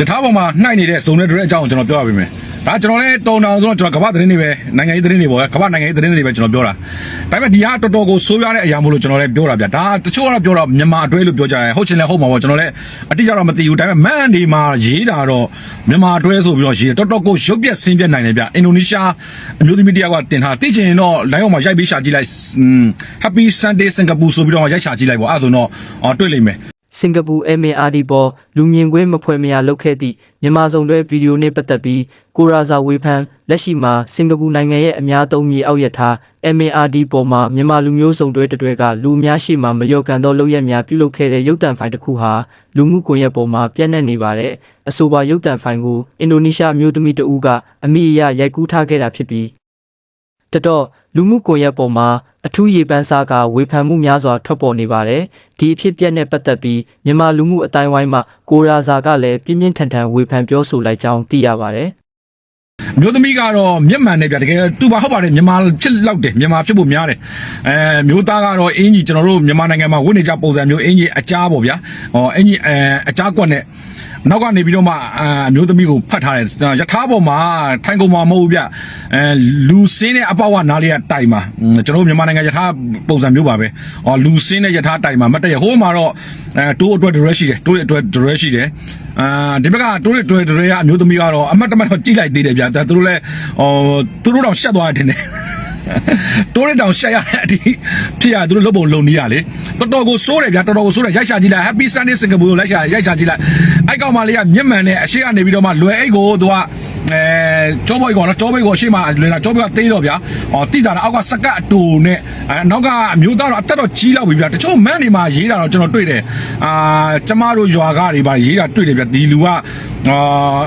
ယထာပေါ်မှာနှိုက်နေတဲ့ဇုံတဲ့တွေအကြောင်းကိုကျွန်တော်ပြောပြပေးမယ်ဒါကျွန်တော်လည်းတုံတောင်ဆိုတော့ကျွန်တော်ကမ္ဘာသတင်းတွေပဲနိုင်ငံရေးသတင်းတွေပေါ့ကမ္ဘာနိုင်ငံရေးသတင်းတွေပဲကျွန်တော်ပြောတာဒါပေမဲ့ဒီကတော်တော်ကိုဆိုးရွားတဲ့အရာမို့လို့ကျွန်တော်လည်းပြောတာဗျဒါတချို့ကတော့ပြောတော့မြန်မာအတွဲလို့ပြောကြတယ်ဟုတ်ချင်လည်းဟုတ်မှာပေါ့ကျွန်တော်လည်းအတိအကျတော့မသိဘူးဒါပေမဲ့မန်ဒီမှာရေးတာတော့မြန်မာအတွဲဆိုပြီးတော့ရေးတယ်တော်တော်ကိုရုပ်ပြက်ဆင်းပြက်နိုင်တယ်ဗျအင်ဒိုနီးရှားအမျိုးသမီးတယောက်ကတင်ထားသိချင်ရင်တော့ line အောက်မှာရိုက်ပြီးရှာကြည့်လိုက် Happy Sunday Singapore ဆိုပြီးတော့ရိုက်ရှာကြည့်လိုက်ပေါ့အဲ့ဒါဆိုတော့အော်တွေ့လိမ့်မယ် စင်ကာပူ MARD ပေါ်လူမြင်ကွင်းမဖွဲ့မရလုပ်ခဲ့သည့်မြန်မာစုံတွဲဗီဒီယိုနှင့်ပတ်သက်ပြီးကိုရာဇာဝေဖန်လက်ရှိမှာစင်ကာပူနိုင်ငံရဲ့အများသုံးမြေအောက်ရထား MARD ပေါ်မှာမြန်မာလူမျိုးစုံတွဲတစ်တွဲကလူအများရှိမှမလျော်ကန်သောလုပ်ရက်များပြုလုပ်ခဲ့တဲ့ရုပ်တံဖိုင်တစ်ခုဟာလူမှုကွန်ရက်ပေါ်မှာပြန့်နှံ့နေပါတယ်အဆိုပါရုပ်တံဖိုင်ကိုအင်ဒိုနီးရှားအမျိုးသမီးတဦးကအမိအယရိုက်ကူးထားခဲ့တာဖြစ်ပြီး တတော့လူမှုကွန်ရက်ပေါ်မှာအထူးရေပန်းစားကဝေဖန်မှုများစွာထွက်ပေါ်နေပါတယ်ဒီအဖြစ်အပျက်နဲ့ပတ်သက်ပြီးမြန်မာလူမှုအတိုင်းဝိုင်းမှာကိုရာဇာကလည်းပြင်းပြင်းထန်ထန်ဝေဖန်ပြောဆိုလိုက်ကြောင်းသိရပါတယ်မျိုးသမီးကတော့မျက်မှန်နဲ့ဗျတကယ်သူပါဟုတ်ပါတယ်မြန်မာဖြစ်လောက်တယ်မြန်မာဖြစ်ဖို့များတယ်အဲမျိုးသားကတော့အင်ကြီးကျွန်တော်တို့မြန်မာနိုင်ငံမှာဝတ်နေကြပုံစံမျိုးအင်ကြီးအကြားပေါ့ဗျာဟောအင်ကြီးအဲအကြားကွက်နဲ့ နောက်ကနေပြီးတော့မှအမျိုးသမီးကိုဖတ်ထားတယ်ယထာပေါ်မှာထိုင်ကုန်မှာမဟုတ်ဘူးဗျအဲလူစင်းတဲ့အပေါက်ကနားလေးကတိုင်မှာကျွန်တော်တို့မြန်မာနိုင်ငံယထာပုံစံမျိုးပါပဲဟောလူစင်းတဲ့ယထာတိုင်မှာမတ်တရဟိုးမှာတော့အဲတိုးအတွက် direct ရှိတယ်တိုးအတွက် direct ရှိတယ်အာဒီဘက်ကတိုးတွေတွေတွေကအမျိုးသမီးကတော့အမတ်တမတ်တော့ကြိလိုက်သေးတယ်ဗျာဒါသူတို့လည်းဟောသူတို့တော့ရှက်သွားတယ်ထင်တယ်တိုးရတောင်ရှက်ရတဲ့အတိဖြစ်ရသူတို့လုပ်ပုံလုံနေရလေ တော်တော်ကိုစိုးတယ်ဗျာတော်တော်ကိုစိုးတယ်ရိုက်ရှာကြည့်လိုက် Happy Sunday Singapore ကိုလိုက်ရှာရိုက်ရှာကြည့်လိုက်အဲ့ကောင်မလေးကမျက်မှန်နဲ့အရှိကနေပြီးတော့မှလွယ်အိတ်ကိုသူကအဲကြောဘိုက်ကောင်နော်ကြောဘိုက်ကိုအရှိမလွယ်တာကြောဘိုက်ကသေးတော့ဗျာဟောတိတာတော့အောက်ကစကတ်အတူနဲ့အဲနောက်ကမျိုးသားတော့အသက်တော့ကြီးလောက်ပြီဗျာတချို့မန်းနေမှာရေးတာတော့ကျွန်တော်တွေ့တယ်အာကျမတို့ရွာကတွေပါရေးတာတွေ့တယ်ဗျာဒီလူက အာ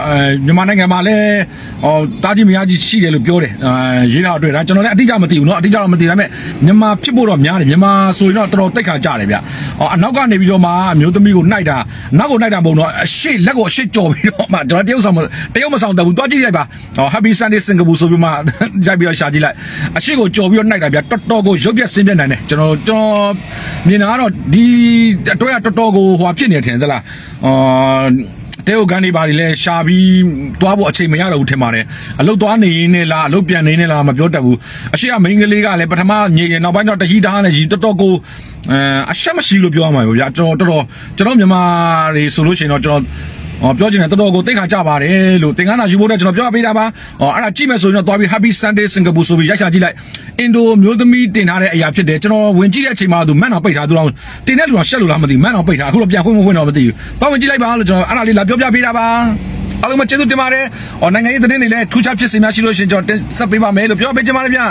အဲမြန်မာနိုင်ငံမှာလည်းဟောတာကြီးမယားကြီးရှိတယ်လို့ပြောတယ်အာရေးတာတော့တွေ့တာကျွန်တော်လည်းအတိအကျမသိဘူးเนาะအတိအကျတော့မသိဒါပေမဲ့မြန်မာဖြစ်ဖို့တော့များတယ်မြန်မာဆိုရင်တော့တော်တော်တိတ်ခါကြတယ်ဗျဟောအနောက်ကနေပြီးတော့မှအမျိုးသမီးကိုနှိုက်တာနောက်ကိုနှိုက်တာမဟုတ်တော့အရှိလက်ကိုအရှိကြော်ပြီးတော့မှကျွန်တော်တရုတ်ဆောင်မတရုတ်မဆောင်တော့ဘူးတွားကြည့်လိုက်ပါဟော Happy Sunday Singapore ဆိုပြီးမှ ရိုက်ပြီးတော့ရှာကြည့်လိုက်အရှိကိုကြော်ပြီးတော့နှိုက်တာဗျတော်တော်ကိုရုပ်ပြက်ဆင်းပြက်နိုင်တယ်ကျွန်တော်ကျွန်တော်မြင်တာကတော့ဒီအတွဲကတော်တော်ကိုဟိုဖြစ်နေတယ်ထင်သလားအော် တဲကိုကန်နေပါလေလဲရှာပြီးသွားဖို့အချိန်မရတော့ဘူးထင်ပါတယ်အလုတ်သွားနေရင်းနဲ့လားအလုတ်ပြန်နေနေလားမပြောတတ်ဘူးအရှိကမိန်းကလေးကလည်းပထမညင်ရင်နောက်ပိုင်းတော့တကြီးတားနဲ့ကြီးတော်တော်ကိုအဲအရှက်မရှိလို့ပြောရမှာပဲဗျာကျွန်တော်တော်တော်ကျွန်တော်မြန်မာတွေဆိုလို့ရှိရင်တော့ကျွန်တော် ဟောပြောချင်တယ်တော်တော်ကိုတိတ်ခါကြပါတယ်လို့သင်္ကန်းသာယူဖို့တဲ့ကျွန်တော်ပြောပေးတာပါဟောအဲ့ဒါကြည့်မယ်ဆိုရင်တော့သွားပြီး Happy Sunday Singapore ဆိုပြီးရိုက်ချကြည့်လိုက်အင်ဒိုမျိုးသမီးတင်ထားတဲ့အရာဖြစ်တယ်ကျွန်တော်ဝင်ကြည့်တဲ့အချိန်မှာသူမန်အောင်ပိတ်ထားသူတော့တင်တဲ့လူကရှက်လို့လားမသိဘူးမန်အောင်ပိတ်ထားအခုတော့ပြန်ခွင့်မခွင့်တော့မသိဘူးသွားဝင်ကြည့်လိုက်ပါလို့ကျွန်တော်အဲ့ဒါလေးလာပြောပြပေးတာပါအားလုံးမကျေးဇူးတင်ပါတယ်ဟောနိုင်ငံရေးသတင်းတွေလည်းထူးခြားဖြစ်စေများရှိလို့ရှိရင်ကျွန်တော်တင်ဆက်ပေးပါမယ်လို့ပြောပေးချင်ပါတယ်ဗျာ